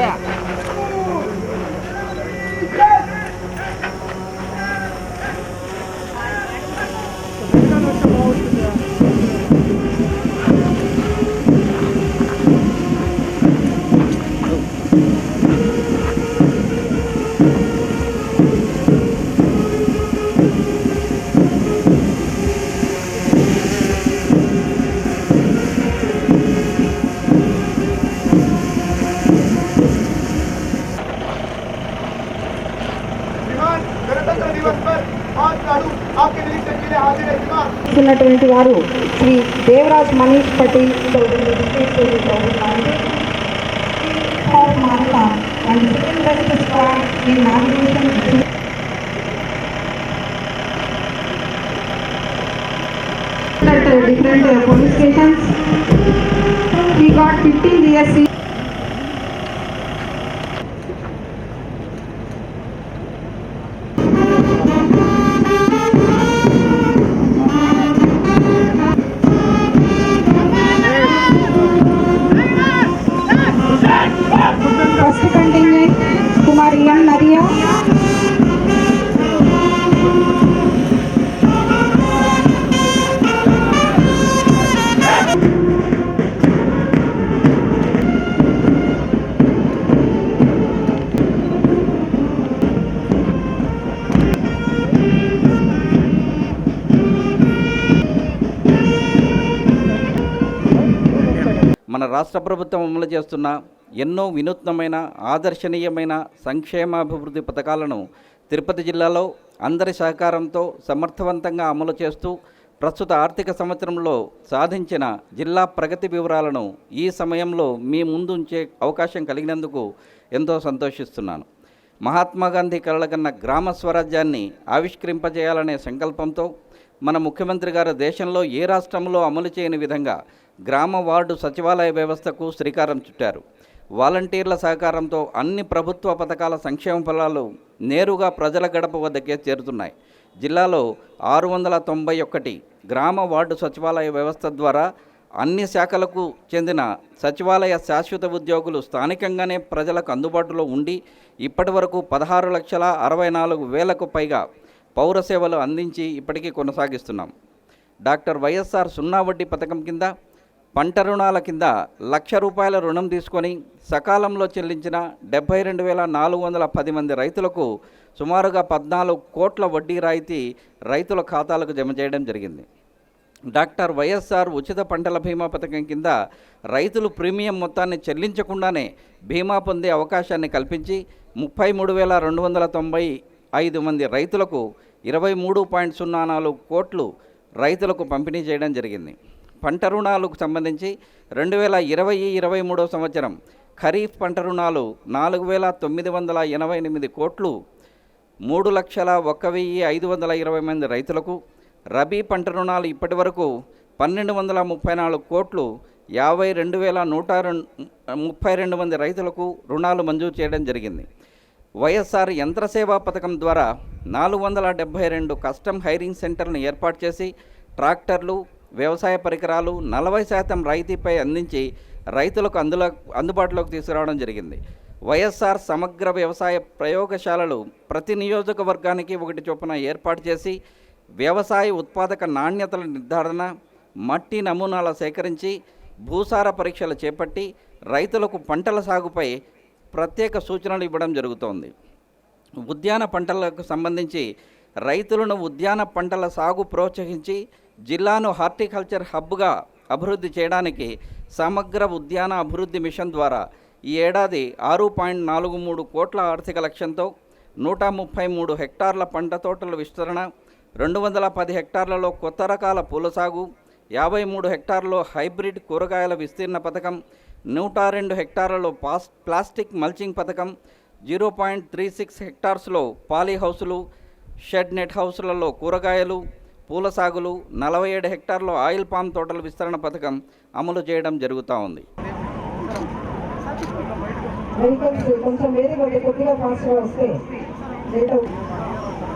Yeah. ఉన్నటువంటి వారు Shri Devaraj Manish Patel Chowdary and civil defense different uh, police stations. He got 15 DSC. మన రాష్ట్ర ప్రభుత్వం అమలు చేస్తున్న ఎన్నో వినూత్నమైన ఆదర్శనీయమైన సంక్షేమాభివృద్ధి పథకాలను తిరుపతి జిల్లాలో అందరి సహకారంతో సమర్థవంతంగా అమలు చేస్తూ ప్రస్తుత ఆర్థిక సంవత్సరంలో సాధించిన జిల్లా ప్రగతి వివరాలను ఈ సమయంలో మీ ముందు ఉంచే అవకాశం కలిగినందుకు ఎంతో సంతోషిస్తున్నాను. మహాత్మా గాంధీ కలలకన్న గ్రామ స్వరాజ్యాన్ని ఆవిష్కరింపజేయాలనే సంకల్పంతో మన ముఖ్యమంత్రి గారు దేశంలో ఏ రాష్ట్రంలో అమలు చేయని విధంగా గ్రామ వార్డు సచివాలయ వ్యవస్థకు శ్రీకారం చుట్టారు. వాలంటీర్ల సహకారంతో అన్ని ప్రభుత్వ పథకాల సంక్షేమ ఫలాలు నేరుగా ప్రజల గడప వద్దకే చేరుతున్నాయి. జిల్లాలో ఆరు వందల తొంభై ఒకటి గ్రామ వార్డు సచివాలయ వ్యవస్థ ద్వారా అన్ని శాఖలకు చెందిన సచివాలయ శాశ్వత ఉద్యోగులు స్థానికంగానే ప్రజలకు అందుబాటులో ఉండి ఇప్పటి వరకు పదహారు లక్షల అరవై నాలుగు వేలకు పైగా పౌర సేవలు అందించి ఇప్పటికీ కొనసాగిస్తున్నాం. డాక్టర్ వైఎస్ఆర్ సున్నా వడ్డీ పథకం కింద పంట రుణాల కింద లక్ష రూపాయల రుణం తీసుకొని సకాలంలో చెల్లించిన డెబ్బై రెండు వేల నాలుగు వందల పది మంది రైతులకు సుమారుగా పద్నాలుగు కోట్ల వడ్డీ రాయితీ రైతుల ఖాతాలకు జమ చేయడం జరిగింది. డాక్టర్ వైఎస్ఆర్ ఉచిత పంటల బీమా పథకం కింద రైతులు ప్రీమియం మొత్తాన్ని చెల్లించకుండానే బీమా పొందే అవకాశాన్ని కల్పించి ముప్పై మూడు వేల రెండు వందల తొంభై ఐదు మంది రైతులకు ఇరవై మూడు పాయింట్ సున్నా నాలుగు కోట్లు రైతులకు పంపిణీ చేయడం జరిగింది. పంట రుణాలకు సంబంధించి రెండు వేల ఇరవై ఇరవై మూడో సంవత్సరం ఖరీఫ్ పంట రుణాలు నాలుగు వేల తొమ్మిది వందల ఎనభై ఎనిమిది కోట్లు మూడు లక్షల ఒక్క వెయ్యి ఐదు వందల ఇరవై మంది రైతులకు రబీ పంట రుణాలు ఇప్పటి వరకు పన్నెండు వందల ముప్పై నాలుగు కోట్లు యాభై రెండు వేల నూట రెండు ముప్పై రెండు మంది రైతులకు రుణాలు మంజూరు చేయడం జరిగింది. వైఎస్ఆర్ యంత్రసేవా పథకం ద్వారా నాలుగు వందల డెబ్బై రెండు కస్టమ్ హైరింగ్ సెంటర్లను ఏర్పాటు చేసి ట్రాక్టర్లు వ్యవసాయ పరికరాలు నలభై శాతం రాయితీపై అందించి రైతులకు అందులో అందుబాటులోకి తీసుకురావడం జరిగింది. వైఎస్ఆర్ సమగ్ర వ్యవసాయ ప్రయోగశాలలు ప్రతి నియోజకవర్గానికి ఒకటి చొప్పున ఏర్పాటు చేసి వ్యవసాయ ఉత్పాదక నాణ్యతల నిర్ధారణ మట్టి నమూనాల సేకరించి భూసార పరీక్షలు చేపట్టి రైతులకు పంటల సాగుపై ప్రత్యేక సూచనలు ఇవ్వడం జరుగుతోంది. ఉద్యాన పంటలకు సంబంధించి రైతులను ఉద్యాన పంటల సాగు ప్రోత్సహించి జిల్లాను హార్టికల్చర్ హబ్గా అభివృద్ధి చేయడానికి సమగ్ర ఉద్యాన అభివృద్ధి మిషన్ ద్వారా ఈ ఏడాది ఆరు పాయింట్ నాలుగు మూడు కోట్ల ఆర్థిక లక్ష్యంతో నూట ముప్పై మూడు హెక్టార్ల పంట తోటల విస్తరణ రెండు వందల పది హెక్టార్లలో కొత్త రకాల పూల సాగు యాభై మూడు హెక్టార్లలో హైబ్రిడ్ కూరగాయల విస్తీర్ణ పథకం నూట రెండు హెక్టార్లలో పాస్ ప్లాస్టిక్ మల్చింగ్ పథకం జీరో పాయింట్ త్రీ సిక్స్ హెక్టార్స్లో పాలీ హౌసులు షెడ్ నెట్ హౌసులలో కూరగాయలు పూల సాగులు నలభై ఏడు హెక్టార్లో ఆయిల్ పామ్ తోటల విస్తరణ పథకం అమలు చేయడం జరుగుతూ ఉంది.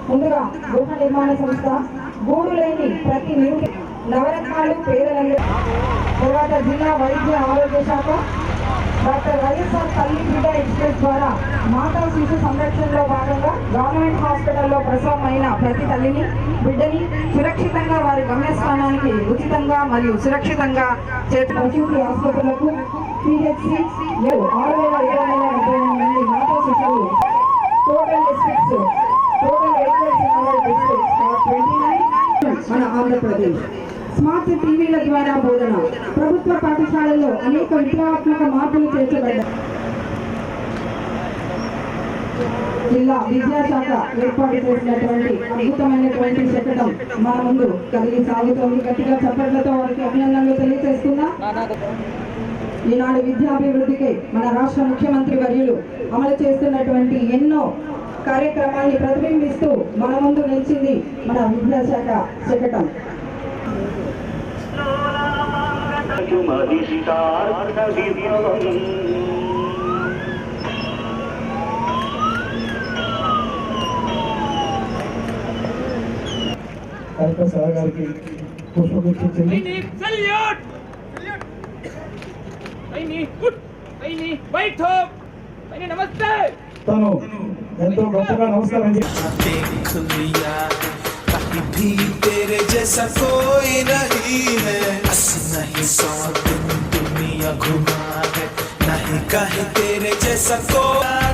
ముందుగా గృహ నిర్మాణ సంస్థ గూడు లేని ప్రతి నిరుడి నవరత్నాలు పేదలందరూ తర్వాత జిల్లా వైద్య ఆరోగ్య శాఖ డాక్టర్ వైఎస్ఆర్ తల్లి బిడ్డ ఎక్స్ప్రెస్ ద్వారా మాతా శిశు సంరక్షణలో భాగంగా గవర్నమెంట్ హాస్పిటల్లో ప్రసవమైన ప్రతి తల్లిని బిడ్డని సురక్షితంగా వారి గమ్యస్థానానికి ఉచితంగా మరియు సురక్షితంగా చేర్చు ఆసుపత్రులకు పిహెచ్సి ఆరు వేల ఇరవై వేల డెబ్బై ఎనిమిది మంది మాతా శిశువులు total districts total eight districts twenty nine మన ఆంధ్రప్రదేశ్. స్మార్ట్ టీవీల ద్వారా బోధన. ప్రభుత్వ పాఠశాలల్లో అనేక విప్లవాత్మక మార్పులు చేర్చబడ్డాయి. జిల్లా విద్యాశాఖ ఏర్పాటు చేసినటువంటి అద్భుతమైనటువంటి శకటం మన ముందు కలిగి సాగుతోంది. గట్టిగా చప్పట్లతో వారికి అభినందనలు తెలియజేస్తున్నా. ఈనాడు విద్యాభివృద్ధికి మన రాష్ట్ర ముఖ్యమంత్రి వర్యులు అమలు చేస్తున్నటువంటి ఎన్నో కార్యక్రమాన్ని ప్రతిబింబిస్తూ మన ముందు నిలిచింది మన విద్యాశాఖ శకటం. चतुमधिष्टार्थविभवम् डॉक्टर तेरे जैसा कोई नहीं है। सौ दिन दुनिया घुमा है। नहीं कहीं तेरे जैसा कोई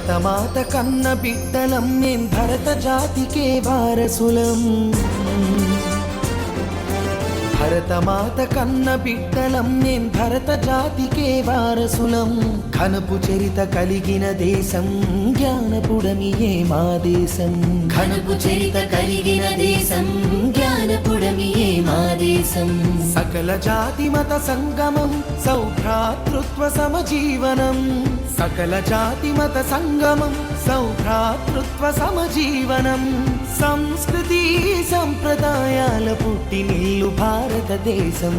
భరతమాత కన్న బిడ్డలం మేం భరత జాతికే వారసులం. భరతమాత కన్న బిడ్డలం మేం భరత జాతికే వారసులం. ఘనపు చరిత కలిగిన దేశం జ్ఞానపుడమియే మా దేశం. కనుపు చరిత కలిగిన దేశం జ్ఞానపుడమియే మా దేశం. సకల జాతి మత సంగమం సౌభ్రాతృత్వ సమజీవనం. సకల జాతి మత సంగమం సౌభ్రాతృత్వ సమజీవనం. సంస్కృతి సంప్రదాయాల పుట్టినిల్లు భారతదేశం.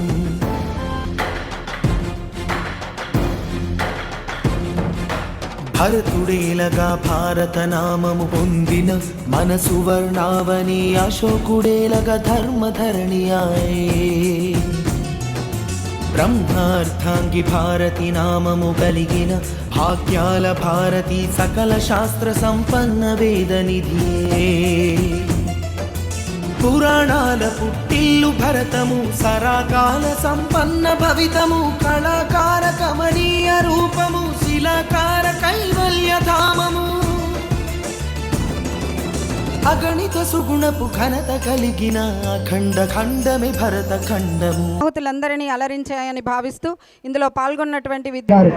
భరతుడేలగా భారత నామము పొందిన మన సువర్ణావని అశోకుడేలగా ధర్మధరణి ఆయే. బ్రహ్మార్థాంగి భారతి నామము కలిగిన భాగ్యాల భారతి సకల శాస్త్ర సంపన్న వేద నిధియే. పురాణాల పుట్టిల్లు భరతము సరాకాల సంపన్న భవితము కళాకార కమనీయ రూపము శిలాకార కైవల్య ధామము. అగణిత సుగుణపు ఘనత కలిగిన అఖండ ఖండమే భరత ఖండము. ఆహుతులందరినీ అలరించాయని భావిస్తూ ఇందులో పాల్గొన్నటువంటి విద్య గారు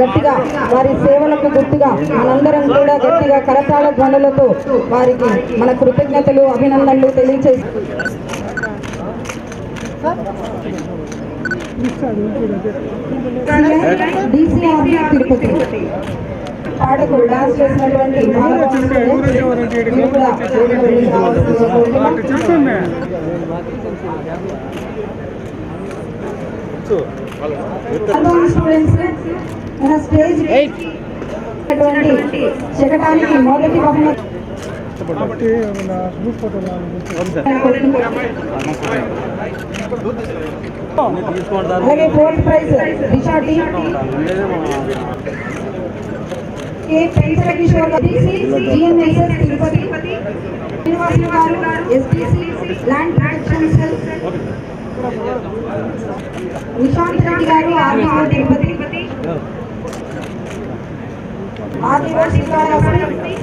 గట్టిగా వారి సేవలకు గుర్తుగా మనందరం కూడా గట్టిగా కరతాళ ధ్వనులతో వారికి మన కృతజ్ఞతలు అభినందనలు తెలియచేసి DCRB తిరుపతి. పాటకు డాన్స్ చేసినటువంటి బాలభాస్కర్ మీరు కూడా వేదికపైకి రావాల్సిందిగా కోరుతున్నాం. అనుభవం స్టూడెంట్స్ మన స్టేజ్ అటువంటి శకటానికి మొదటి బహుమతి అలాగే ఫోర్త్ ప్రైజ్ దిశా టీమ్ కే పెంచల కిషోర్ జిఎన్ఎస్ఎస్ తిరుపతి శ్రీనివాసులు గారు STC land protection cell Nishant Reddy గారు ఆర్టీఓ తిరుపతి ఆర్టీఓ శ్రీకాళహస్తి